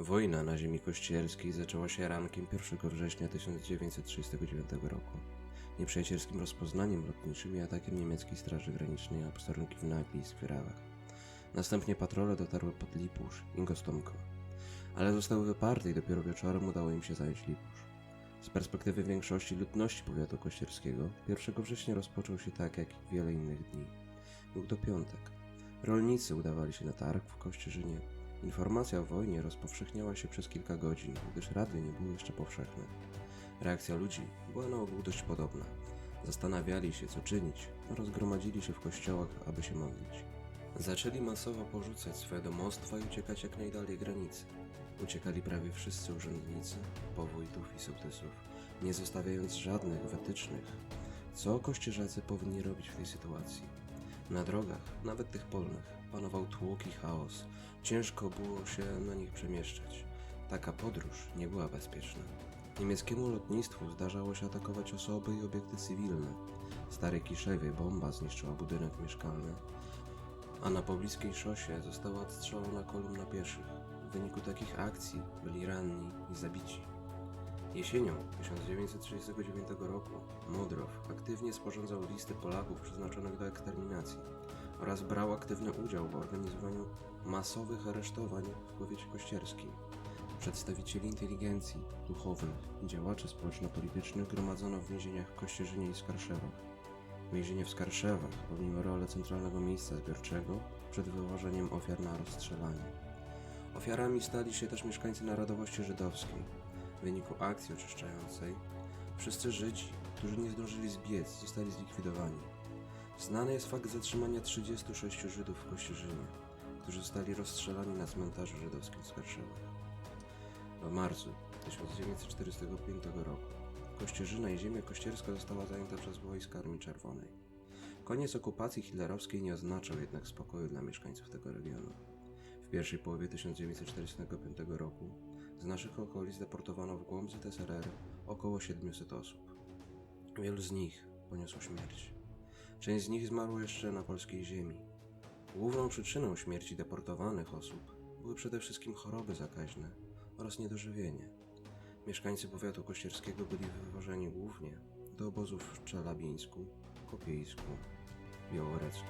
Wojna na ziemi kościelskiej zaczęła się rankiem 1 września 1939 roku. Nieprzyjacielskim rozpoznaniem lotniczym i atakiem niemieckiej Straży Granicznej na posterunki w Nagli i Skierawach. Następnie patrole dotarły pod Lipusz i Gostomko. Ale zostały wyparte i dopiero wieczorem udało im się zająć Lipusz. Z perspektywy większości ludności powiatu kościerskiego, 1 września rozpoczął się tak jak wiele innych dni. Był to piątek. Rolnicy udawali się na targ w Kościerzynie. Informacja o wojnie rozpowszechniała się przez kilka godzin, gdyż radio nie było jeszcze powszechne. Reakcja ludzi była na ogół dość podobna. Zastanawiali się, co czynić, rozgromadzili się w kościołach, aby się modlić. Zaczęli masowo porzucać swoje domostwa i uciekać jak najdalej granicy. Uciekali prawie wszyscy urzędnicy, powójtów i sołtysów, nie zostawiając żadnych wytycznych, co kościerzacy powinni robić w tej sytuacji. Na drogach, nawet tych polnych, panował tłok i chaos. Ciężko było się na nich przemieszczać. Taka podróż nie była bezpieczna. Niemieckiemu lotnictwu zdarzało się atakować osoby i obiekty cywilne. W Starej Kiszewie bomba zniszczyła budynek mieszkalny, a na pobliskiej szosie została odstrzelona kolumna pieszych. W wyniku takich akcji byli ranni i zabici. Jesienią 1939 roku Modrow aktywnie sporządzał listy Polaków przeznaczonych do eksterminacji oraz brał aktywny udział w organizowaniu masowych aresztowań w powiecie kościerskim. Przedstawicieli inteligencji, duchownych i działaczy społeczno-politycznych gromadzono w więzieniach w Kościerzynie i Skarszewach. Więzienie w Skarszewach pełniło rolę centralnego miejsca zbiorczego przed wywożeniem ofiar na rozstrzelanie. Ofiarami stali się też mieszkańcy narodowości żydowskiej. W wyniku akcji oczyszczającej wszyscy Żydzi, którzy nie zdążyli zbiec, zostali zlikwidowani. Znany jest fakt zatrzymania 36 Żydów w Kościerzynie, którzy zostali rozstrzelani na cmentarzu żydowskim w Skarszewach. W marcu 1945 roku Kościerzyna i ziemia kościerska została zajęta przez wojska Armii Czerwonej. Koniec okupacji hitlerowskiej nie oznaczał jednak spokoju dla mieszkańców tego regionu. W pierwszej połowie 1945 roku z naszych okolic deportowano w głąb ZSRR około 700 osób. Wielu z nich poniosło śmierć. Część z nich zmarło jeszcze na polskiej ziemi. Główną przyczyną śmierci deportowanych osób były przede wszystkim choroby zakaźne oraz niedożywienie. Mieszkańcy powiatu kościerskiego byli wywożeni głównie do obozów w Czelabińsku, Kopiejsku, Białorecku.